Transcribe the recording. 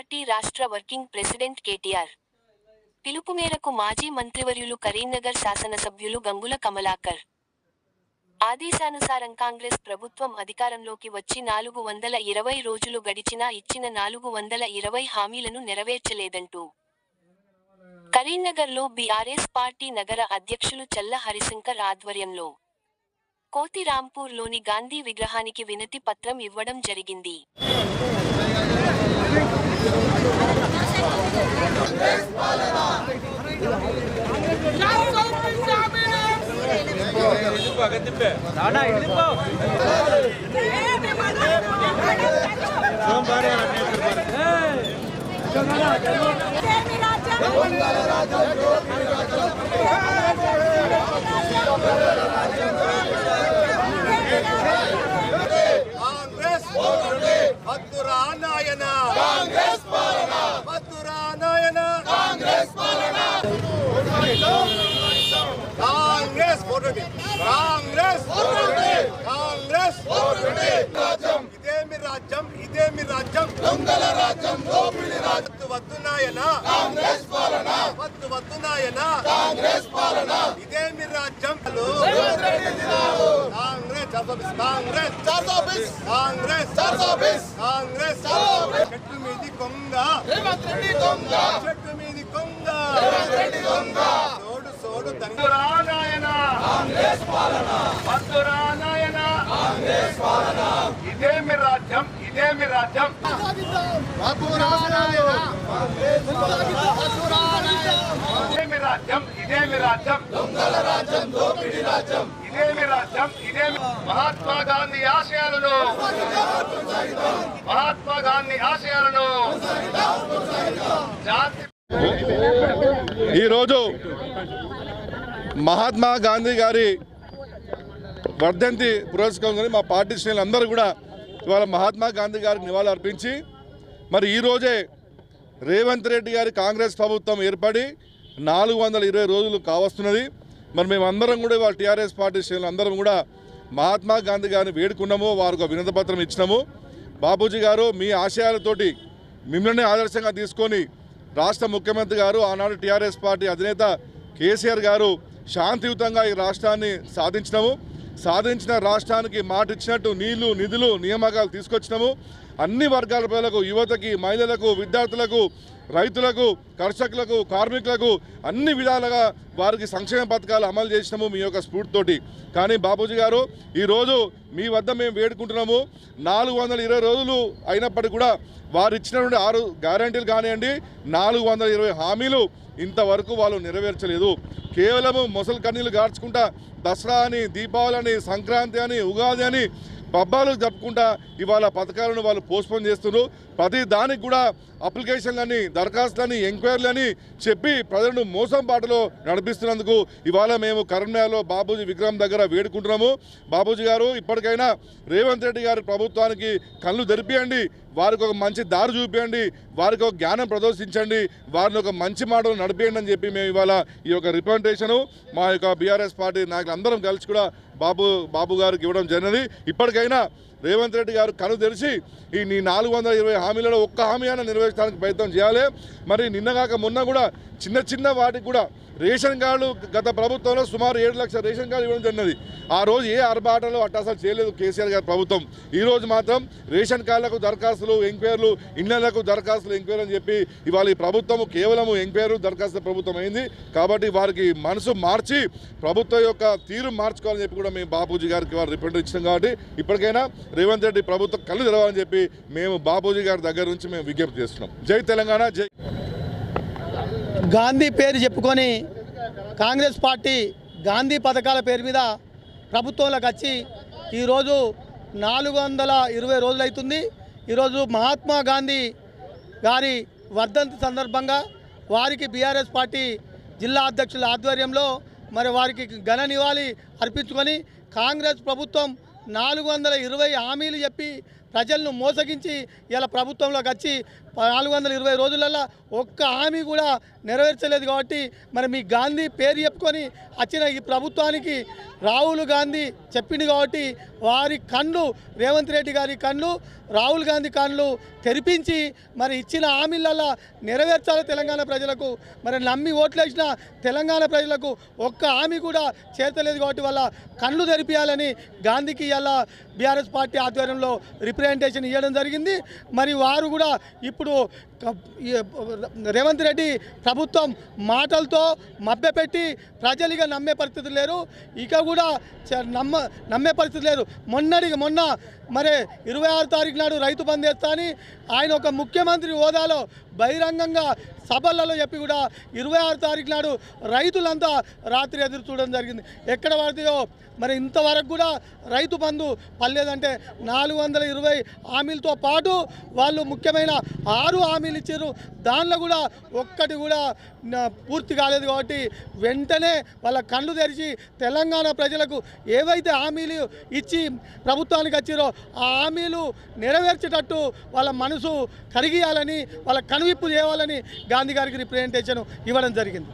Party రాష్ట్ర working president KTR. పిలుపు మేరకు మాజీ మంత్రివర్యులు కరీంనగర్ శాసనసభ్యులు గంగుల కమలాకర్. ఆదేశానుసారం కాంగ్రెస్ ప్రభుత్వం అధికారంలోకి వచ్చి నాలుగు వందల ఇరవై రోజులు గడిచినా ఇచ్చిన నాలుగు వందల ఇరవై హామీలను నెరవేర్చలేదంటూ. కరీంనగర్లో బీఆర్ఎస్ పార్టీ నగర అధ్యక్షులు చల్ల హరిశంకర్ ఆధ్వర్యంలో. కోతిరాంపూర్లోని గాంధీ విగ్రహానికి వినతి పత్రం ఇవ్వడం జరిగింది. కాంగ్రెస్ మధురా నాయన దొంగల రాజ్యం దోపిడి రాజ్యం. వద్దు నాయన. కాంగ్రెస్ పాలన. వద్దు వద్దు నాయన. కాంగ్రెస్ పాలన. ఇదేమి రాజ్యం. కాంగ్రెస్ కాంగ్రెస్. కాంగ్రెస్. కాంగ్రెస్. కాంగ్రెస్ చెట్టు మీది కొంగ. రేవంత్ రెడ్డి దొంగ చెట్టు మీది కొంగ. రేవంత్ రెడ్డి దొంగ సోడు సోడు తంగురా నాయన. కాంగ్రెస్ పాలన. మధురా నాయన. కాంగ్రెస్ పాలన. ఇదేమి రాజ్యం. ఇదేమి రాజ్యం. ఇదేమి రాజ్యం ఇదేమి రాజ్యం. రాజ్యం దోపిడి రాజ్యం ఇదేమి రాజ్యం ఇదేమి మహాత్మా గాంధీ ఆశయాలను. మహాత్మా గాంధీ ఆశయాలను. ఈరోజు మహాత్మా గాంధీ గారి వర్ధంతి పురస్కరించుకొని మా పార్టీ శ్రేణులు అందరూ కూడా ఇవాళ మహాత్మా గాంధీ గారికి నివాళులు అర్పించి మరి ఈరోజే రేవంత్ రెడ్డి గారి కాంగ్రెస్ ప్రభుత్వం ఏర్పడి నాలుగు వందల ఇరవై రోజులు కావస్తున్నది. మరి మేమందరం కూడా ఇవాళ టీఆర్ఎస్ పార్టీ శ్రేణులు అందరం కూడా మహాత్మా గాంధీ గారిని వేడుకున్నాము వారికి ఒక వినతి పత్రం ఇచ్చినాము. బాబూజీ గారు మీ ఆశయాలతోటి మిమ్మల్ని ఆదర్శంగా తీసుకొని రాష్ట్ర ముఖ్యమంత్రి గారు ఆనాడు టీఆర్ఎస్ పార్టీ అధినేత కేసీఆర్ గారు శాంతియుతంగా ఈ రాష్ట్రాన్ని సాధించినాము. సాధించిన రాష్ట్రానికి మాట ఇచ్చినట్టు నీళ్ళు నిధులు నియామకాలు తీసుకొచ్చినాము. అన్ని వర్గాల ప్రజలకు యువతకి మహిళలకు విద్యార్థులకు రైతులకు కర్షకులకు కార్మికులకు అన్ని విధాలుగా వారికి సంక్షేమ పథకాలు అమలు చేసినాము మీ యొక్క స్ఫూర్తితోటి కానీ బాబూజీ గారు ఈరోజు మీ వద్ద మేము వేడుకుంటున్నాము. నాలుగు వందల ఇరవై రోజులు అయినప్పటికీ కూడా వారు ఇచ్చినటువంటి ఆరు గ్యారంటీలు కానివ్వండి నాలుగు వందల ఇరవై హామీలు ఇంతవరకు వాళ్ళు నెరవేర్చలేదు. కేవలము మొసలు కన్నీళ్ళు గార్చుకుంటా దసరా అని దీపావళి అని సంక్రాంతి అని ఉగాది అని పబ్బాలు జరుపుకుంటా ఇవాళ పథకాలను వాళ్ళు పోస్ట్పోన్ చేస్తున్నారు. ప్రతి దానికి కూడా అప్లికేషన్లని దరఖాస్తులని ఎంక్వైరీలని చెప్పి ప్రజలను మోసం బాటలో నడిపిస్తున్నందుకు ఇవాళ మేము కరీంనగర్లో బాబూజీ విగ్రహం దగ్గర వేడుకుంటున్నాము. బాబూజీ గారు ఇప్పటికైనా రేవంత్ రెడ్డి గారి ప్రభుత్వానికి కళ్ళు తెరిపియండి. వారికి ఒక మంచి దారి చూపించండి వారికి ఒక జ్ఞానం ప్రదర్శించండి వారిని ఒక మంచి మాటలు నడిపేయండి అని చెప్పి మేము ఇవాళ ఈ యొక్క రిప్రజెంటేషను మా యొక్క బీఆర్ఎస్ పార్టీ నాయకులు అందరం కలిసి కూడా బాబు బాబు గారికి ఇవ్వడం జరిగినది ఇప్పటికైనా రేవంత్ రెడ్డి గారు కను తెరిచి ఈ నీ నాలుగు వందల ఇరవై హామీలలో ఒక్క హామీ అయినా నిర్వహించడానికి ప్రయత్నం చేయాలి. మరి నిన్నగాక మొన్న కూడా చిన్న చిన్న వాటికి కూడా రేషన్ కార్డులు గత ప్రభుత్వంలో సుమారు ఏడు లక్షల రేషన్ కార్డు ఇవ్వడం జరిగినది. ఆ రోజు ఏ అరబాటలో అట్టాసలు చేయలేదు కేసీఆర్ గారి ప్రభుత్వం. ఈ రోజు మాత్రం రేషన్ కార్డులకు దరఖాస్తులు ఎంక్వైర్లు ఇళ్ళకు దరఖాస్తులు ఎంక్వైర్ అని చెప్పి ఇవాళ ఈ ప్రభుత్వం కేవలం ఎంక్వైర్ దరఖాస్తు ప్రభుత్వం అయింది. కాబట్టి వారికి మనసు మార్చి ప్రభుత్వం యొక్క తీరు మార్చుకోవాలని చెప్పి కూడా మేము బాపూజీ గారికి వారు రిప్రజెంట్ ఇచ్చాం కాబట్టి ఇప్పటికైనా రేవంత్ రెడ్డి ప్రభుత్వం కళ్ళు తెరవాలని చెప్పి మేము బాపూజీ గారి దగ్గర నుంచి మేము విజ్ఞప్తి చేస్తున్నాం. జై తెలంగాణ జై గాంధీ పేరు చెప్పుకొని కాంగ్రెస్ పార్టీ గాంధీ పథకాల పేరు మీద ప్రభుత్వంలోకి వచ్చి ఈరోజు నాలుగు వందల ఇరవై రోజులైతుంది ఈరోజు మహాత్మా గాంధీ గారి వర్ధంతి సందర్భంగా వారికి బీఆర్ఎస్ పార్టీ జిల్లా అధ్యక్షుల ఆధ్వర్యంలో మరి వారికి ఘన నివాళి అర్పించుకొని కాంగ్రెస్ ప్రభుత్వం నాలుగు వందల ఇరవై హామీలు చెప్పి ప్రజలను మోసగించి ఇలా ప్రభుత్వంలోకి వచ్చి నాలుగు వందల ఇరవై రోజులలో ఒక్క హామీ కూడా నెరవేర్చలేదు కాబట్టి మరి మీ గాంధీ పేరు చెప్పుకొని వచ్చిన ఈ ప్రభుత్వానికి రాహుల్ గాంధీ చెప్పింది కాబట్టి వారి కళ్ళు రేవంత్ రెడ్డి గారి కళ్ళు రాహుల్ గాంధీ కళ్ళు తెరిపించి మరి ఇచ్చిన హామీలల్లో నెరవేర్చాలి తెలంగాణ ప్రజలకు. మరి నమ్మి ఓట్లేసిన తెలంగాణ ప్రజలకు ఒక్క హామీ కూడా చేర్చలేదు కాబట్టి వాళ్ళ కళ్ళు తెరిపియాలని గాంధీకి ఇలా బీఆర్ఎస్ పార్టీ ఆధ్వర్యంలో రిప్రజెంటేషన్ ఇవ్వడం జరిగింది. మరి వారు కూడా ఇప్పుడు రేవంత్ రెడ్డి ప్రభుత్వం మాటలతో మభ్యపెట్టి ప్రజలుగా నమ్మే పరిస్థితి లేరు. ఇక కూడా చ- నమ్మ నమ్మే పరిస్థితి లేరు. మొన్నటికి మొన్న మరి ఇరవై ఆరు తారీఖు నాడు రైతు బంద్ చేస్తా అని ఆయన ఒక ముఖ్యమంత్రి హోదాలో బహిరంగంగా సభలలో చెప్పి కూడా ఇరవై ఆరు తారీఖు నాడు రైతులంతా రాత్రి ఎదురు చూడడం జరిగింది. ఎక్కడ పడతాయో మరి ఇంతవరకు కూడా రైతు బంధు పర్లేదంటే నాలుగు వందల ఇరవై హామీలతో పాటు వాళ్ళు ముఖ్యమైన ఆరు హామీలు ఇచ్చారు. దానిలో కూడా ఒక్కటి కూడా పూర్తి కాలేదు కాబట్టి వెంటనే వాళ్ళ కళ్ళు తెరిచి తెలంగాణ ప్రజలకు ఏవైతే హామీలు ఇచ్చి ప్రభుత్వానికి వచ్చారో ఆ హామీలు నెరవేర్చేటట్టు వాళ్ళ మనసు కరిగియాలని వాళ్ళ కనువిప్పు చేయాలని గాంధీ గారికి రిప్రజెంటేషన్ ఇవ్వడం జరిగింది.